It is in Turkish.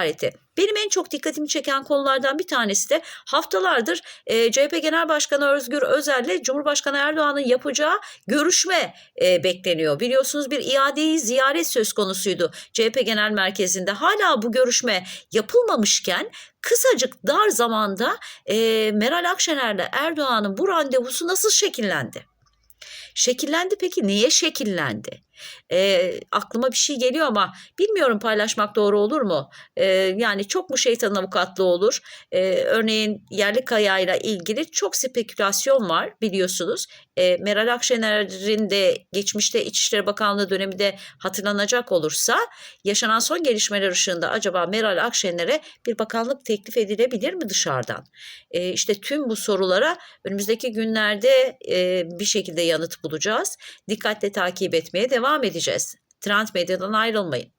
ziyareti. Benim en çok dikkatimi çeken konulardan bir tanesi de haftalardır e, CHP Genel Başkanı Özgür Özel ile Cumhurbaşkanı Erdoğan'ın yapacağı görüşme e, bekleniyor. Biliyorsunuz bir iadeyi ziyaret söz konusuydu CHP Genel Merkezi'nde. Hala bu görüşme yapılmamışken kısacık dar zamanda e, Meral Akşener'le Erdoğan'ın bu randevusu nasıl şekillendi? Şekillendi peki niye şekillendi? E, aklıma bir şey geliyor ama bilmiyorum paylaşmak doğru olur mu? E, yani çok mu şeytanın avukatlığı olur? E, örneğin yerli kayayla ilgili çok spekülasyon var biliyorsunuz. E, Meral Akşener'in de geçmişte İçişleri Bakanlığı döneminde hatırlanacak olursa yaşanan son gelişmeler ışığında acaba Meral Akşener'e bir bakanlık teklif edilebilir mi dışarıdan? E, işte tüm bu sorulara önümüzdeki günlerde e, bir şekilde yanıt bulacağız. Dikkatle takip etmeye devam edeceğiz. Trend Medya'dan ayrılmayın.